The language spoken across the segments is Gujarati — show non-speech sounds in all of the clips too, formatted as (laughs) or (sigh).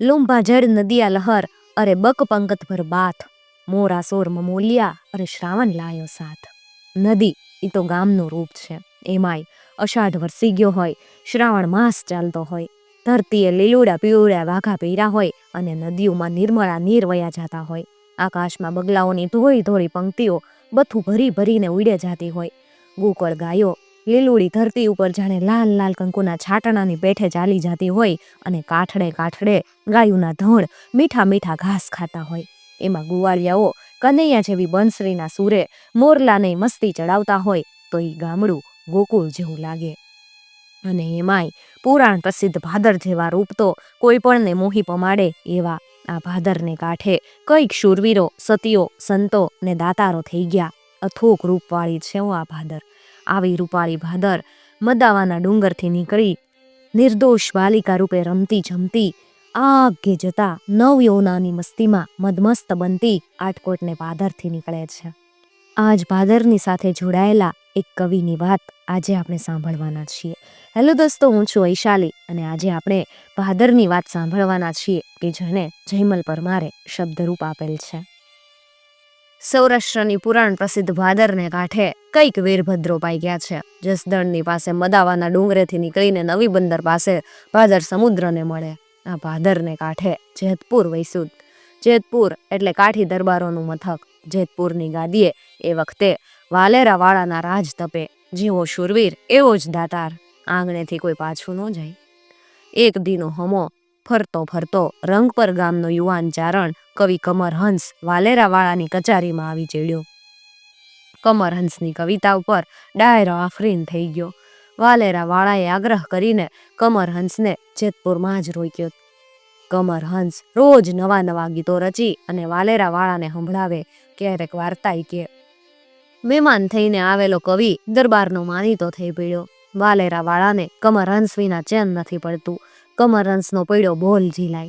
લુંભા જળ નદિયા લહર, અરે બક પંકત ભર બાથ. મોરા સોર મમોલિયા અરે શ્રાવણ લાયો સાથ. નદી એ તો ગામનું રૂપ છે. એમાંય અષાઢ વરસી ગયો હોય, શ્રાવણ માસ ચાલતો હોય. ધરતીએ લીલુડા પીળુડા વાઘા પીરા હોય, અને નદીઓમાં નિર્મળા નીર વયા જતા હોય. આકાશમાં બગલાઓની ધોળી ધોળી પંક્તિઓ, બથું ભરી ભરીને ઉડે જાતી હોય. ગોકળ ગાયો લીલુડી ધરતી ઉપર જાણે લાલ લાલ કંકુના છાટણાની પેઠે ચાલી જતી હોય અને કાઠડે કાઠડે ગાયુના ધણ મીઠા મીઠા ઘાસ ખાતા હોય. એમાં ગુવાળિયાઓ, કનૈયા જેવી બંસરીના સૂરે મોરલાને મસ્તી ચડાવતા હોય તો એ ગામડું ગોકુળ જેવું લાગે. અને એમાંય પુરાણ પ્રસિદ્ધ ભાદર જેવા રૂપ તો કોઈ પણને મોહી પમાડે એવા આ ભાદરને કાંઠે કંઈક શૂરવીરો, સતીઓ, સંતો ને દાતારો થઈ ગયા. અથોક રૂપવાળી છે આ ભાદર. આવી રૂપાળી ભાદર મદાવાના ડુંગરથી નીકળી. નિર્દોષ બાલિકા રૂપે રમતી જમતી, આગે જતા નવ યૌનાની મસ્તીમાં મદમસ્ત બનતી આટકોટને ભાદરથી નીકળે છે. આજ ભાદરની સાથે જોડાયેલા એક કવિની વાત આજે આપણે સાંભળવાના છીએ. હેલો દોસ્તો, હું છું વૈશાલી અને આજે આપણે ભાદરની વાત સાંભળવાના છીએ કે જેને જયમલ પરમારે શબ્દરૂપ આપેલ છે. સૌરાષ્ટ્રની પુરાણ પ્રસિદ્ધ ભાદરને કાંઠે કંઈક વીરભદ્રો પાઈ ગયા છે. જસદણની પાસે મદાવાના ડુંગરેથી નીકળીને નવી બંદર પાસે ભાદર સમુદ્રને મળે. આ ભાદરને કાંઠે જેતપુર વૈસુદ. જેતપુર એટલે કાઠી દરબારોનું મથક. જેતપુરની ગાદીએ એ વખતે વાલેરા વાળાના રાજ તપે. જેવો શુરવીર એવો જ દાતાર. આંગણેથી કોઈ પાછું ન જાય. એક દીનો હમો ફરતો ફરતો રંગપર ગામનો યુવાન ચારણ કવિ કમરહંસ વાલેરાવાળાની કચારીમાં આવી ચડ્યો. કમરહંસની કવિતા ઉપર ડાયરો આફરીન થઈ ગયો. વાલેરાવાળાએ આગ્રહ કરીને કમરહંસને જેતપુરમાં જ રોક્યો. કમરહંસ રોજ નવા નવા ગીતો રચી અને વાલેરાવાળાને સંભળાવે ક્યારેક વાર્તાય કે. મહેમાન થઈને આવેલો કવિ દરબારનો માનીતો થઈ પડ્યો. વાલેરાવાળાને કમરહંસ વિના ચેન નથી પડતું. કમરહંસનો પડ્યો બોલ ઝીલાય.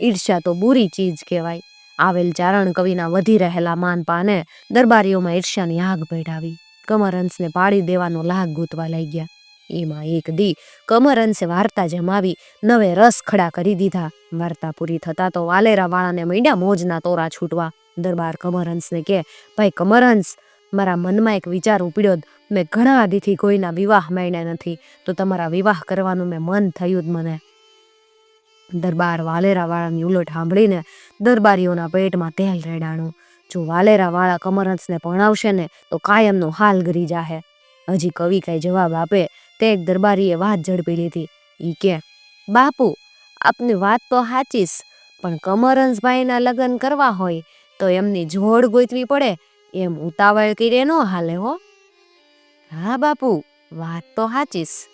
ઈર્ષ્યા તો બુરી ચીજ કહેવાય. આવેલ ચારણ કવિના વધી રહેલા માનપાને દરબારીઓમાં ઈર્ષ્યાની આગ પેઢાવી કમરંસને પાડી દેવાનો લાગ ગૂંથવા લઈ ગયા એમાં એક દી કમરંસે વાર્તા જમાવી, નવે રસ ખડા કરી દીધા. વાર્તા પૂરી થતા તો વાલેરાવાળાને મીંડ્યા મોજના તોરા છૂટવા. દરબાર કમરંસને કે, ભાઈ કમરંસ મારા મનમાં એક વિચાર ઉપડ્યો મેં ઘણા આદિથી કોઈના વિવાહ માંડ્યા નથી, તો તમારા વિવાહ કરવાનું મેં મન થયું જ મને. દરબાર વાલેરા વાળાની ઉલટ સાંભળીને દરબારીઓના પેટમાં તેલ રેડાણું. જો વાલેરા વાળા કમરહંસને ભણાવશે ને, તો કાયમનો હાલ ગરી જાહે. હજી કવિ કઈ જવાબ આપે, તે એક દરબારીએ વાત ઝડપી લીધી. ઈ કે, બાપુ, આપની વાત તો હાચીસ પણ કમરંસભાઈના લગ્ન કરવા હોય, તો એમની જોડ ગોતવી પડે, એમ ઉતાવળ કરીએ નો હાલે હો. હા બાપુ, વાત તો હાચીસ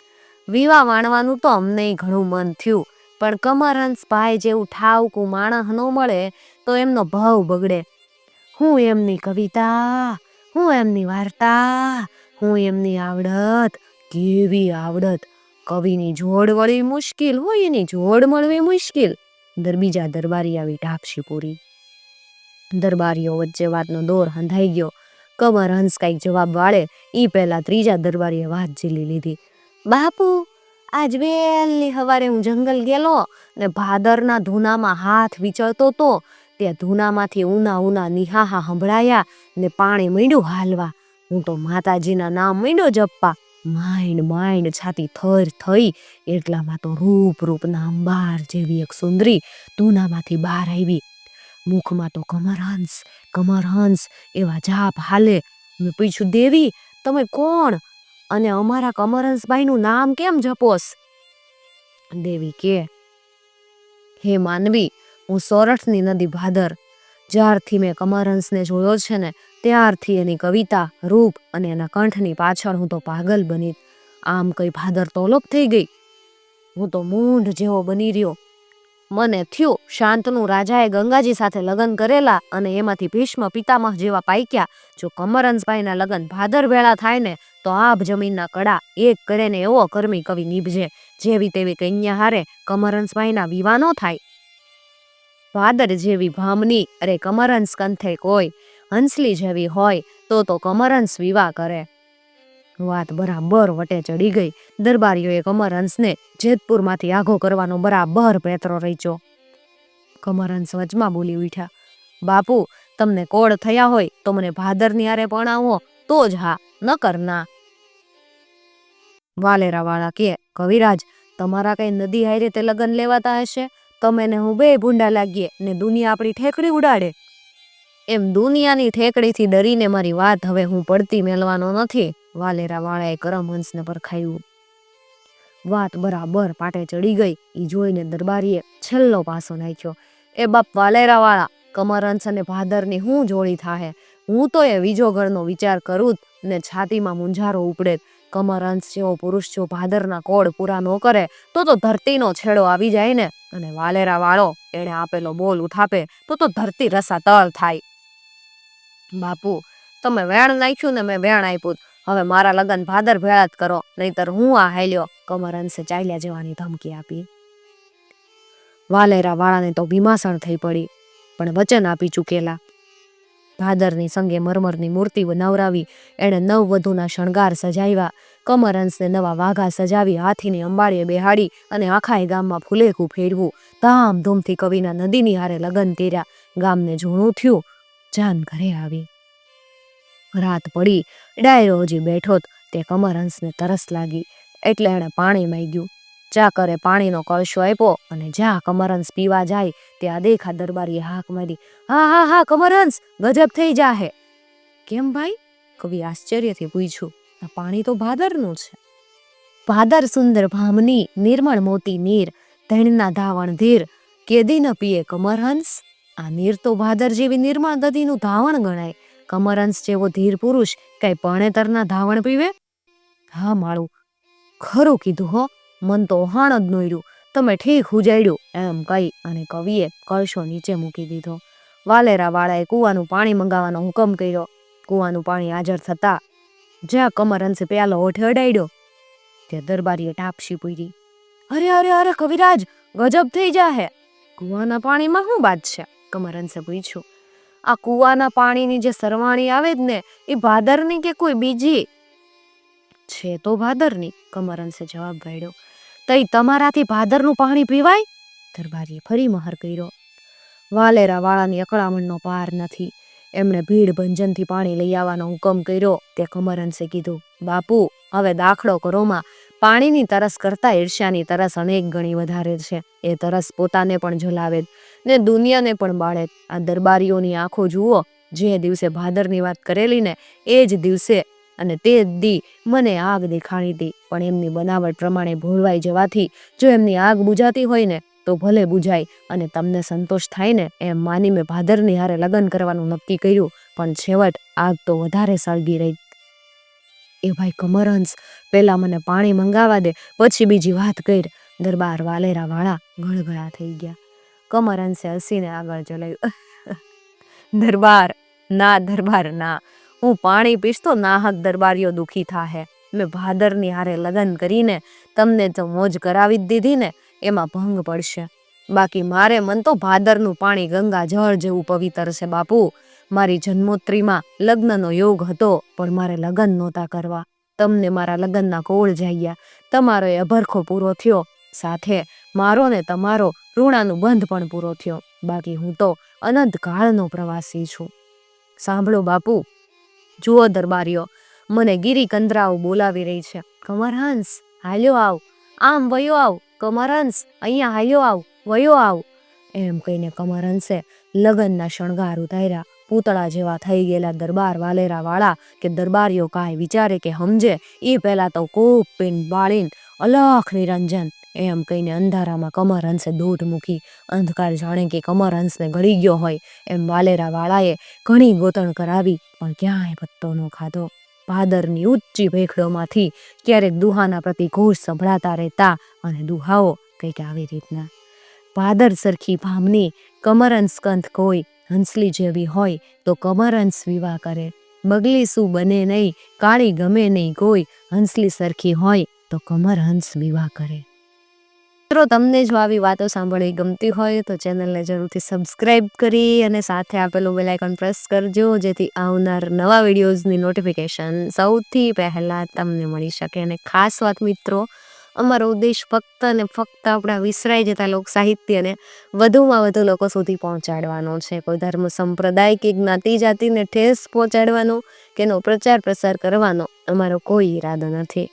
વિવાહ વાણવાનું તો અમને ઘણું મન થયું, પણ કમરહંસ ભાઈ જેવું ઠાવકું માણસ ન મળે તો એમનો ભાવ બગડે. હું એમની કવિતા, હું એમની વાર્તા, હું એમની આવડત, કેવી આવડત. કવિની જોડ વળવી મુશ્કેલ હોય એની જોડ મળવી મુશ્કેલ. દરબીજા દરબારી આવી ઢાપશી પૂરી. દરબારીઓ વચ્ચે વાતનો દોર હંધાઈ ગયો. કમર હંસ કાંઈક જવાબ વાળે એ પહેલા ત્રીજા દરબારીએ વાત ઝીલી લીધી. બાપુ, આજ વહેલી સવારે હું જંગલ ગયેલો ને ભાદરના ધૂનામાં હાથ વિચરતો તો તે ધૂનામાંથી ઉના ઉના નિહાહા સંભળાયા ને પાણી મીંડું હાલવા. હું તો માતાજીના નામ મીંડો જપવા માઇન્ડ માઇન્ડ છાતી થર થઈ, એટલામાં તો રૂપ રૂપના અંબાર જેવી એક સુંદરી ધૂનામાંથી બહાર આવી. મુખમાં તો કમરહંસ કમરહંસ એવા જાપ હાલે. મેં પૂછ્યું, દેવી, તમે કોણ? અને અમારા કમરહંસભાઈનું નામ કેમ જપોસ દેવી કે, હે માનવી, હું સોરઠની નદી ભાદર. જ્યારથી મેં કમરહંસને જોયો છે ને, ત્યારથી એની કવિતા, રૂપ અને એના કંઠની પાછળ હું તો પાગલ બની. આમ કઈ ભાદર તોલોપ થઈ ગઈ. હું તો મૂંઢ જેવો બની રહ્યો. મને થયું, શાંતનું રાજાએ ગંગાજી સાથે લગ્ન કરેલા અને એમાંથી ભીષ્મ પિતામહ જેવા પાક્યા જો કમરંસભાઈના લગ્ન ભાદર વેળા થાય ને તો આભ જમીનના કડા એક કરે ને એવો કર્મી કવિ નીભજે, જેવી તેવી કન્યા હારે કમરંસભાઈના વિવાહ ન થાય. ભાદર જેવી ભામની, અરે કમરંસ કંથે કોઈ હંસલી જેવી હોય, તો તો કમરંસ વિવાહ કરે. વાત બરાબર વટે ચડી ગઈ. દરબારીઓએ કમરહંસને જેતપુરમાંથી આઘો કરવાનો બરાબર પેતરો રચ્યો. કમરહંસ વચમાં બોલી ઉઠ્યા, બાપુ, તમને કોળ થયા હોય તો મને ભાદરની પણ આવો તો જ હા, ના વાલેરાવાળા કે, કવિરાજ, તમારા કઈ નદી હારે તે લગ્ન લેવાતા હશે? તમે ને હું બે ભૂંડા લાગીએ ને દુનિયા આપણી ઠેકડી ઉડાડે. એમ દુનિયાની ઠેકડીથી ડરીને મારી વાત હવે હું પડતી મેલવાનો નથી. વાલેરાવાળાએ કરમહંસને પરખાયું વાત બરાબર પાટે ચડી ગઈ. એ જોઈને દરબારીએ છેલ્લો પાસો નાખ્યો. એ બાપ વાલેરા વાળા કમરહંસ અને ભાદરની હું જોડી થાહે? હું તો એ બીજો ઘરનો વિચાર કરું ને છાતીમાં મુંજારો ઉપડે કમરહંસ જેવો પુરુષ જો ભાદરના કોડ પૂરા ન કરે, તો તો ધરતીનો છેડો આવી જાય ને. અને વાલેરા વાળો એણે આપેલો બોલ ઉઠાપે, તો તો ધરતી રસા તલ થાય. બાપુ, તમે વેણ નાખ્યું ને મેં વેણ આપ્યું હવે મારા લગ્ન ભાદર ભેળા જ કરો, નહીતર હું આ હાલ્યો અંશે ચાલ્યા જવાની ધમકી આપી. વાલેરા વાળાને તો ભીમાસણ થઈ પડી, પણ વચન આપી ચૂકેલા. ભાદરની સંગે મરમરની મૂર્તિ નવરાવી એણે નવ વધુના શણગાર સજાવ્યા કમરહંસને નવા વાઘા સજાવી હાથીની અંબાડીએ બેહાડી અને આખાય ગામમાં ફૂલેકું ફેરવું, ધામધૂમથી કવિના નદીની હારે લગ્ન તેર્યા, ગામને જૂણું થયું, જાન ઘરે આવી. રાત પડી, ડાયરો હજી બેઠો તે કમરહંસને તરસ લાગી, એટલે એણે પાણી માંગ્યું. ચાકરે પાણીનો કળશો આપ્યો અને જ્યાં કમરહંસ પીવા જાય ત્યાં દેખા દરબારીએ હાક મારી. હા હા હા કમરહંસ ગજબ થઈ જાહે. કેમ ભાઈ? કવિ આશ્ચર્યથી પૂછ્યું. પાણી તો ભાદરનું છે. ભાદર સુંદર ભામની, નિર્મળ મોતી નીર, ધણના ધાવણ ધીર, કેદી ન પીએ કમરહંસ આ નીર તો ભાદર જેવી નિર્મળ નદીનું ધાવણ ગણાય. કમરહંસ જેવો ધીર પુરુષ કઈ પણેતરના ધાવણ પીવે? હા, માળું. ખરું કીધું, હો. મન તો હાણ જ નોર્યું તમે ઠીક હુજાડ્યું એમ કહી અને કવિએ કળશો નીચે મૂકી દીધો. વાલેરા વાળાએ કૂવાનું પાણી મંગાવવાનો હુકમ કર્યો. કૂવાનું પાણી હાજર થતા જ્યાં કમરહંસે પ્યાલો ઓઠે અડાડ્યો તે દરબારીએ ટાપસી પૂરી. અરે અરે અરે, કવિરાજ, ગજબ થઈ જાહે. કૂવાના પાણીમાં શું બાદ છે? કમરહંસે પૂછ્યું. આ કૂવાના પાણીની જે સરવાણી આવે જ ને, એ ભાદરની કે કોઈ બીજી? છે તો ભાદરની કમરહંસે જવાબ ગાડ્યો તઈ તમારાથી ભાદરનું પાણી પીવાય? દરબારીએ ફરી મહર કર્યો. વાલેરા વાળાની અકળામણનો પાર નથી. એમણે ભીડ ભંજનથી પાણી લઈ આવવાનો હુકમ કર્યો. તે કમરહંસે કીધું, બાપુ, હવે દાખલો કરોમાં પાણીની તરસ કરતા ઈર્ષ્યાની તરસ અનેક ગણી વધારે છે. એ તરસ પોતાને પણ જલાવે ને દુનિયાને પણ બાળે. આ દરબારીઓની આંખો જુઓ, જે દિવસે ભાદરની વાત કરેલી ને એ જ દિવસે અને તે દી મને આગ દેખાણી હતી પણ એમની બનાવટ પ્રમાણે ભોળવાઈ જવાથી જો એમની આગ બુજાતી હોય ને, તો ભલે બુજાય અને તમને સંતોષ થાય ને, એમ માની મેં ભાદરની હારે લગ્ન કરવાનું નક્કી કર્યું. પણ છેવટ આગ તો વધારે સળગી રહી. એ ભાઈ કમરહંસ પહેલાં મને પાણી મંગાવા દે, પછી બીજી વાત કર. દરબાર વાલેરાવાળા ગળગળા થઈ ગયા. કમરહંસે હસીને આગળ ચલાવ્યું. (laughs) દરબાર, ના દરબાર, ના. હું પાણી પીશ તો નાહક દરબારીઓ દુખી થાહે. મેં ભાદરની હારે લગ્ન કરીને તમને તો મોજ કરાવી જ દીધી ને, એમાં ભંગ પડશે. બાકી મારે મન તો ભાદરનું પાણી ગંગા જળ જેવું પવિત્ર છે બાપુ. મારી જન્મોત્રીમાં લગ્નનો યોગ હતો, પણ મારે લગ્ન નહોતા કરવા. તમને મારા લગ્નના કોળ જાગ્યા. તમારો એ અભરખો પૂરો થયો. સાથે મારો ને તમારો ઋણાનું બંધ પણ પૂરો થયો. બાકી હું તો અનંત કાળનો પ્રવાસી છું. સાંભળો બાપુ. જુઓ દરબારીઓ. મને ગિરી કંદરાઓ બોલાવી રહી છે. કમરહંસ હાલ્યો આવ. આમ વયો આવ. કમરહંસ અહીંયા હાલ્યો આવ. વયો આવ. એમ કહીને કમરહંસે લગ્નના શણગાર ઉતાર્યા. પૂતળા જેવા થઈ ગયેલા દરબાર વાલેરા વાળા કે દરબારીઓ કાંઈ વિચારે કે સમજે, એ પહેલા તો કોપ પીન બાળીન, અલખ નિરંજન, એમ કહીને અંધારામાં કમરહંસે દૂધ મૂકી, અંધકાર જાણે કે કમરહંસને ગળી ગયો હોય, એમ વાલેરા વાળાએ ઘણી ગોતણ કરાવી, પણ ક્યાંય પત્તો ન ખાધો. ભાદરની ઊંચી ભેખડોમાંથી ક્યારેક દુહાના પ્રતિ ઘોષ સંભળાતા રહેતા અને દુહાઓ કંઈક આવી રીતના. ભાદર સરખી ભામની કમરન કંથ કોઈ હંસલી જેવી હોય તો કમરહંસ વિવાહ કરે. બગલી શું બને નહીં, કાળી ગમે નહીં કોઈ, હંસલી સરખી હોય તો કમરહંસ વિવાહ કરે. મિત્રો, તમને જો આવી વાતો સાંભળવી ગમતી હોય તો ચેનલને જરૂરથી સબસ્ક્રાઇબ કરી અને સાથે આપેલું બેલાઇકન પ્રેસ કરજો, જેથી આવનાર નવા વિડીયોઝની નોટિફિકેશન સૌથી પહેલાં તમને મળી શકે. અને ખાસ વાત મિત્રો અમારો ઉદ્દેશ ફક્ત અને ફક્ત આપણા વિસરાઈ જતા લોક સાહિત્યને વધુમાં વધુ લોકો સુધી પહોંચાડવાનો છે. કોઈ ધર્મ સંપ્રદાય કે જ્ઞાતિ જાતિને ઠેસ પહોંચાડવાનો કે એનો પ્રચાર પ્રસાર કરવાનો અમારો કોઈ ઈરાદો નથી.